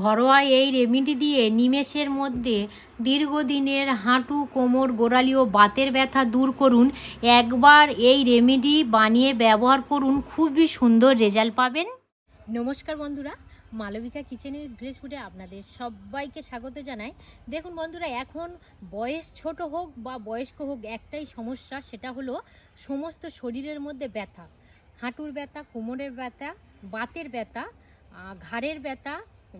ঘরোয়া এই রেমিডি দিয়ে নিমেষের মধ্যে দীর্ঘদিনের হাঁটু, কোমর, গোড়ালি ও বাতের ব্যথা দূর করুন। একবার এই রেমিডি বানিয়ে ব্যবহার করুন, খুবই সুন্দর রেজাল্ট পাবেন। নমস্কার বন্ধুরা, মালবিকা কিচেনের গ্রেস ফুডে আপনাদের সবাইকে স্বাগত জানাই। দেখুন বন্ধুরা, এখন বয়স ছোট হোক বা বয়স্ক হোক, একটাই সমস্যা, সেটা হলো সমস্ত শরীরের মধ্যে ব্যথা। হাঁটুর ব্যথা, কোমরের ব্যথা, বাতের ব্যথা ঘাড়ের ব্যথা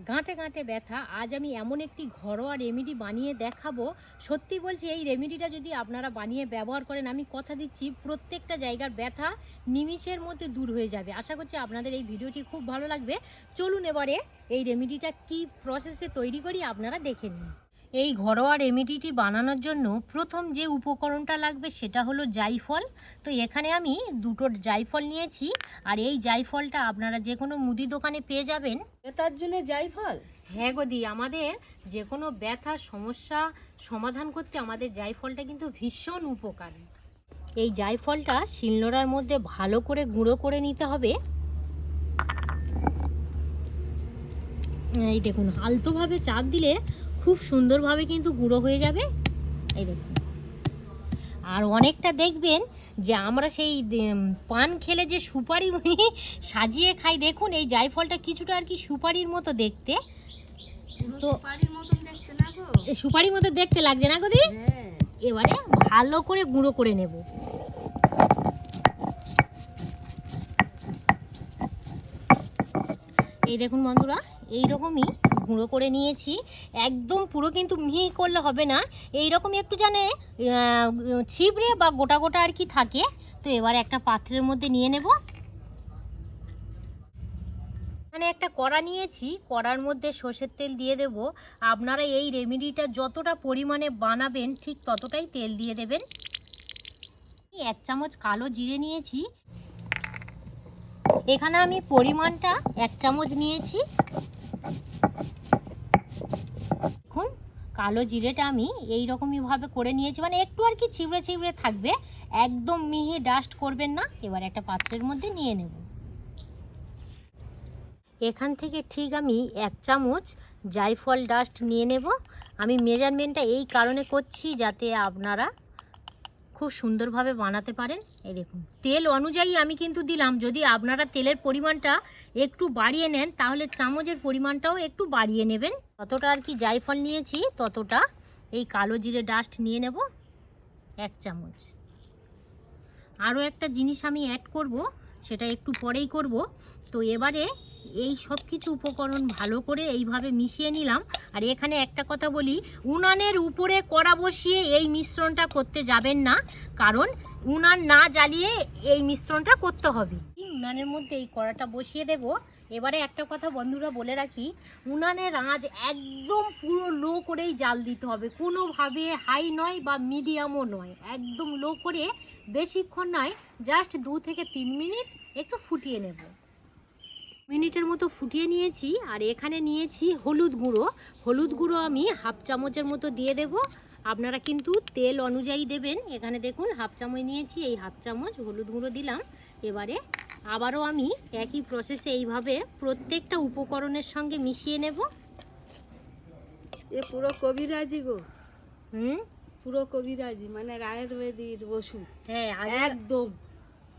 গাঁটে গাঁটে ব্যথা। আজ আমি এমন একটি ঘরোয়া রেমেডি বানিয়ে দেখাবো। সত্যি বলছি, এই রেমেডিটা যদি আপনারা বানিয়ে ব্যবহার করেন, আমি কথা দিচ্ছি, প্রত্যেকটা জায়গার ব্যথা নিমিষের মধ্যে দূর হয়ে যাবে। আশা করছি আপনাদের এই ভিডিওটি খুব ভালো লাগবে। চলুন এবারে এই রেমেডিটা কি প্রসেসে তৈরি করি, আপনারা দেখে নিন। এই ঘরোয়া রেমেডিটি বানানোর জন্য প্রথম যে উপকরণটা লাগবে সেটা হলো জাইফল। তো এখানে আমি দুটো জাইফল নিয়েছি আর এই জাইফলটা আপনারা যে কোনো মুদি দোকানে পেয়ে যাবেন। তার জন্য জাইফল? হ্যাঁ গদি আমাদের যে কোনো ব্যথা সমস্যা সমাধান করতে আমাদের জাইফলটা কিন্তু ভীষণ উপকারী। এই জাইফলটা শিলনোড়ার মধ্যে ভালো করে গুঁড়ো করে নিতে হবে। এই দেখুন আলতোভাবে চাপ দিলে খুব সুন্দরভাবে কিন্তু গুঁড়ো হয়ে যাবে। এই দেখুন। আর অনেকটা দেখবেন যে আমরা সেই পান খেলে যে সুপারি সাজিয়ে খাই দেখুন এই জায়ফলটা কিছুটা আর কি সুপারির মতো দেখতে। তো মতন দেখতে না গো। এ সুপারির মতো দেখতে লাগছে না গদি হ্যাঁ। এবারে ভালো করে গুঁড়ো করে নেব। এই দেখুন বন্ধুরা এই রকমই গুঁড়ো করে নিয়েছি। একদম পুরো কিন্তু মিহি করলে হবে না। এই রকমই একটু জানে ছিবড়ে বা গোটা গোটা আর কি থাকে। তো এবার একটা পাত্রের মধ্যে নিয়ে নেব। এখানে একটা কড়া নিয়েছি। কড়ার মধ্যে সর্ষের তেল দিয়ে দেব। আপনারা এই রেমেডিটা যতটা পরিমাণে বানাবেন, ঠিক ততটাই তেল দিয়ে দেবেন। এক চামচ কালো জিরে নিয়েছি। এখানে আমি পরিমাণটা এক চামচ নিয়েছি দেখুন কালো জিরেটা আমি এই রকমইভাবে করে নিয়েছি। মানে একটু আর কি ছিবড়ে ছিবড়ে থাকবে। একদম মিহি ডাস্ট করবেন না। এবার একটা পাত্রের মধ্যে নিয়ে নেব। এখান থেকে ঠিক আমি এক চামচ জায়ফল ডাস্ট নিয়ে নেব। আমি মেজারমেন্টটা এই কারণে করছি যাতে আপনারা খুব সুন্দরভাবে বানাতে পারেন। এই দেখুন, তেল অনুযায়ী আমি কিন্তু দিলাম। যদি আপনারা তেলের পরিমাণটা একটু বাড়িয়ে নেন, তাহলে চামচের পরিমাণটাও একটু বাড়িয়ে নেবেন। ততটা আর কি জায়ফল নিয়েছি, ততটা এই কালো জিরে ডাস্ট নিয়ে নেব, এক চামচ। আরও একটা জিনিস আমি অ্যাড করব, সেটা একটু পরেই করব। তো এবারে এই সব কিছু উপকরণ ভালো করে এইভাবে মিশিয়ে নিলাম। আর এখানে একটা কথা বলি, উনানের উপরে কড়া বসিয়ে এই মিশ্রণটা করতে যাবেন না, কারণ উনান না জ্বালিয়ে এই মিশ্রণটা করতে হবে। উনানের মধ্যে এই কড়াটা বসিয়ে দেব। এবারে একটা কথা বন্ধুরা বলে রাখি, উনানের আঁচ একদম পুরো লো করেই জাল দিতে হবে। কোনোভাবে হাই নয় বা মিডিয়ামও নয়, একদম লো করে বেশিক্ষণ নয়, জাস্ট দু থেকে তিন মিনিট একটু ফুটিয়ে নেব। মিনিটের মতো ফুটিয়ে নিয়েছি, আর এখানে নিয়েছি হলুদ গুঁড়ো। হলুদ গুঁড়ো আমি হাফ চামচের মতো দিয়ে দেব। আপনারা কিন্তু তেল অনুযায়ী দেবেন। এখানে দেখুন, হাফ চামচ নিয়েছি, এই হাফ চামচ হলুদ গুঁড়ো দিলাম। এবারে আবারও আমি একই প্রসেসে এইভাবে প্রত্যেকটা উপকরণের সঙ্গে মিশিয়ে নেব। এ পুরো কবিরাজি গো। হুম? পুরো কবিরাজি মানে আয়ুর্বেদির ওষুধ। হ্যাঁ একদম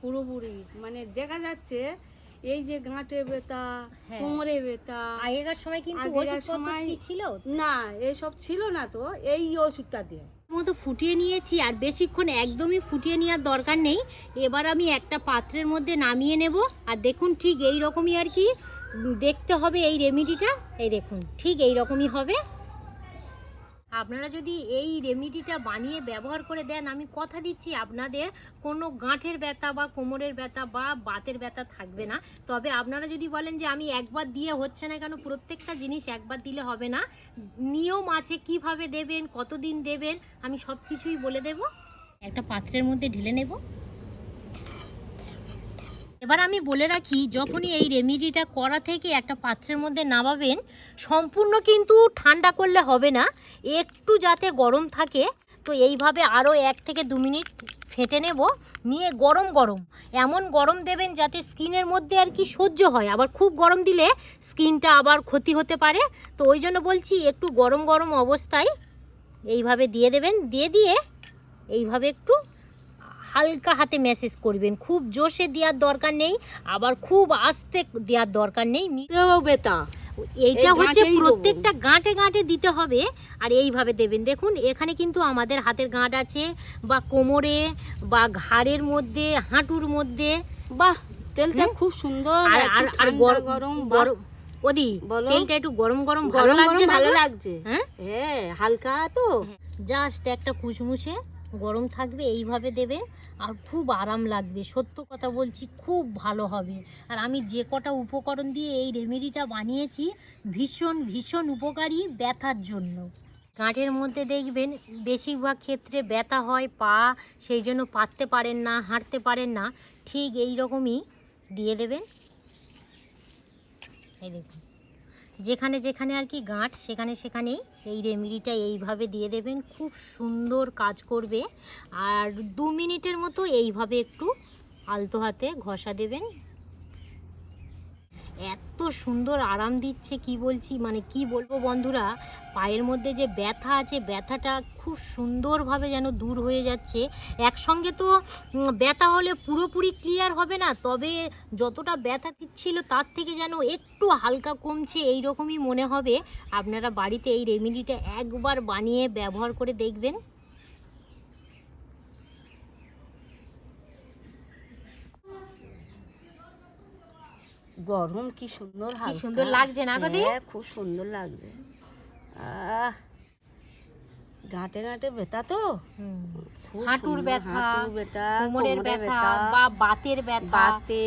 পুরোপুরি। মানে দেখা যাচ্ছে এই যে গাঁটে ব্যথা হ্যাঁ। কোমরে ব্যথা আগেকার সময় কিন্তু ওষুধ ছিল? না এসব ছিল না তো এই ওষুধটা দিয়ে। মতো ফুটিয়ে নিয়েছি আর বেশিক্ষণ একদমই ফুটিয়ে নেওয়ার দরকার নেই। এবার আমি একটা পাত্রের মধ্যে নামিয়ে নেব আর দেখুন ঠিক এই রকমই আর কি। দেখতে হবে এই রেমিডিটা এই দেখুন, ঠিক এই রকমই হবে। আপনারা যদি এই রেমিডিটা বানিয়ে ব্যবহার করে দেন, আমি কথা দিচ্ছি আপনাদের, কোনো গাঁঠের ব্যথা বা কোমরের ব্যথা বা বাতের ব্যথা থাকবে না। তবে আপনারা যদি বলেন যে আমি একবার দিয়ে হচ্ছে না কেন, প্রত্যেকটা জিনিস একবার দিলে হবে না। নিয়ম আছে কীভাবে দেবেন, কতদিন দেবেন, আমি সব কিছুই বলে দেব। একটা পাত্রের মধ্যে ঢেলে নেব। এবার আমি বলে রাখি, যখনই এই রেমিডিটা করা থেকে একটা পাত্রের মধ্যে নামাবেন, সম্পূর্ণ কিন্তু ঠান্ডা করলে হবে না, একটু যাতে গরম থাকে। তো এইভাবে আরও এক থেকে দু মিনিট ফেটে নেব, নিয়ে গরম গরম। এমন গরম দেবেন যাতে স্কিনের মধ্যে আর কি সহ্য হয়। আবার খুব গরম দিলে স্কিনটা আবার ক্ষতি হতে পারে। তো ওই জন্য বলছি, একটু গরম গরম অবস্থায় এইভাবে দিয়ে দেবেন। দিয়ে দিয়ে এইভাবে একটু হালকা হাতে ম্যাসেজ করবেন। খুব জোশে দেওয়ার দরকার নেই আবার খুব আস্তে দেওয়ার দরকার নেই। বেতা। এইটা হচ্ছে প্রত্যেকটা গাঁটে গাঁটে দিতে হবে আর এইভাবে দেবেন। দেখুন এখানে কিন্তু আমাদের হাতের গাঁট আছে বা কোমরে বা ঘাড়ের মধ্যে হাঁটুর মধ্যে। বাহ তেলটা খুব সুন্দর আর আর গরম গরম ওদি তেলটা একটু গরম গরম ভালো লাগছে ভালো লাগছে। হ্যাঁ? হ্যাঁ হালকা তো। জাস্ট একটা কুচমুচে গরম থাকবে, এইভাবে দেবে আর খুব আরাম লাগবে। সত্য কথা বলছি, খুব ভালো হবে। আর আমি যে কটা উপকরণ দিয়ে এই রেমেডিটা বানিয়েছি, ভীষণ ভীষণ উপকারী ব্যথার জন্য। গাঁটের মধ্যে দেখবেন, বেশিরভাগ ক্ষেত্রে ব্যথা হয়, পা, সেই জন্য পাততে পারেন না, হাঁটতে পারেন না। ঠিক এই রকমই দিয়ে দেবেন। এই দেখুন। যেখানে যেখানে আর কি গাঁট, সেখানে সেখানেই এই রেমেডিটা এইভাবে দিয়ে দেবেন। খুব সুন্দর কাজ করবে। আর দু মিনিটের মতো এইভাবে একটু আলতো হাতে ঘষা দেবেন। এত সুন্দর আরাম দিচ্ছে, কি বলছি? মানে কি বলব বন্ধুরা? পায়ের মধ্যে যে ব্যথা আছে, ব্যথাটা খুব সুন্দরভাবে যেন দূর হয়ে যাচ্ছে। একসঙ্গে তো ব্যথা হলে পুরোপুরি ক্লিয়ার হবে না, তবে যতটা ব্যথা দিচ্ছিল তার থেকে যেন একটু হালকা কমছে এই রকমই মনে হবে। আপনারা বাড়িতে এই রেমেডিটা একবার বানিয়ে ব্যবহার করে দেখবেন। গরম কি সুন্দর কি সুন্দর লাগছে না গো দি? হ্যাঁ খুব সুন্দর আহ গাঁটে গাঁটে ব্যথা তো? হাঁটুর ব্যথা, কোমরের ব্যথা বা বাতের ব্যথা। বাতে।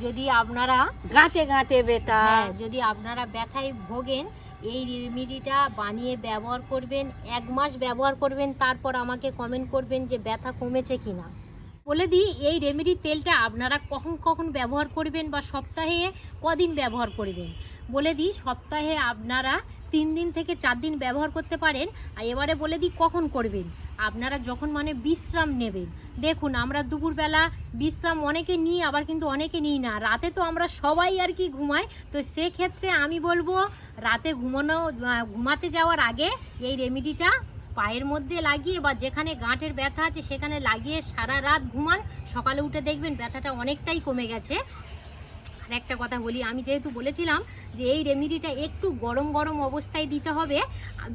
যদি আপনারা গাঁটে গাঁটে ব্যথা। হ্যাঁ যদি আপনারা ব্যথায় ভোগেন এই রেমেডিটা বানিয়ে ব্যবহার করবেন এক মাস ব্যবহার করবেন তারপর আমাকে কমেন্ট করবেন যে ব্যথা কমেছে কিনা। বলে দিই, এই রেমেডি তেলটা আপনারা কখন কখন ব্যবহার করবেন বা সপ্তাহে কদিন ব্যবহার করবেন? বলে দিই, সপ্তাহে আপনারা তিন দিন থেকে চার দিন ব্যবহার করতে পারেন। আর এবারে বলে দিই, কখন করবেন? আপনারা যখন মানে বিশ্রাম নেবেন। দেখুন, আমরা দুপুরবেলা বিশ্রাম অনেকে নিই, আবার কিন্তু অনেকে নিই না। রাতে তো আমরা সবাই আর কি ঘুমাই। তো সেক্ষেত্রে আমি বলব, রাতে ঘুমানো ঘুমাতে যাওয়ার আগে এই রেমেডিটা পায়ের মধ্যে লাগিয়ে বা যেখানে গাঁটের ব্যথা আছে সেখানে লাগিয়ে সারা রাত ঘুমান। সকালে উঠে দেখবেন ব্যথাটা অনেকটাই কমে গেছে। আর একটা কথা বলি, আমি যেহেতু বলেছিলাম যে এই রেমিডিটা একটু গরম গরম অবস্থায় দিতে হবে,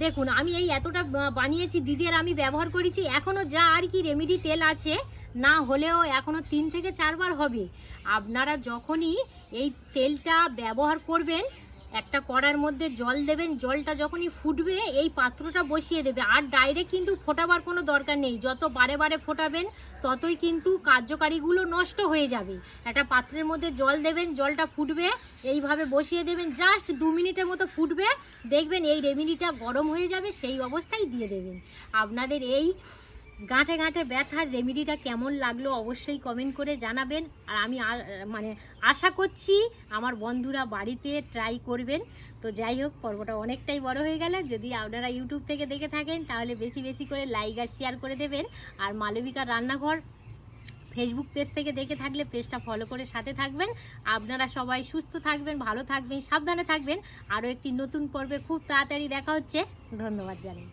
দেখুন আমি এই এতটা বানিয়েছি দিদি আর আমি ব্যবহার করেছি এখনও যা আর কি রেমিডি তেল আছে, না হলেও এখনও তিন থেকে চারবার হবে। আপনারা যখনই এই তেলটা ব্যবহার করবেন একটা কড়ার মধ্যে জল দেবেন, জলটা যখনই ফুটবে, এই পাত্রটা বসিয়ে দেবে। আর ডাইরেক্ট কিন্তু ফোটাবার কোনো দরকার নেই। যত বারে বারে ফোটাবেন, ততই কিন্তু কার্যকারীগুলো নষ্ট হয়ে যাবে। একটা পাত্রের মধ্যে জল দেবেন, জলটা ফুটবে, এইভাবে বসিয়ে দেবেন। জাস্ট দু মিনিটের মতো ফুটবে। দেখবেন এই রেমেডিটা গরম হয়ে যাবে, সেই অবস্থায় দিয়ে দেবেন। আপনাদের এই গাঁটে গাঁটে ব্যথার রেমেডিটা কেমন লাগল অবশ্যই কমেন্ট করে জানাবেন। আর আমি মানে আশা করছি আমার বন্ধুরা বাড়িতে ট্রাই করবেন। তো যাই হোক, পর্বটা অনেকটাই বড় হয়ে গেল। যদি আপনারা ইউটিউব থেকে দেখে থাকেন, তাহলে বেশি বেশি করে লাইক আর শেয়ার করে দেবেন। আর মালবিকার রান্নাঘর ফেসবুক পেজ থেকে দেখে থাকলে পেজটা ফলো করে সাথে থাকবেন। আপনারা সবাই সুস্থ থাকবেন, ভালো থাকবেন, সাবধানে থাকবেন। আরও একটি নতুন পর্বে খুব তাড়াতাড়ি দেখা হচ্ছে। ধন্যবাদ জানাই।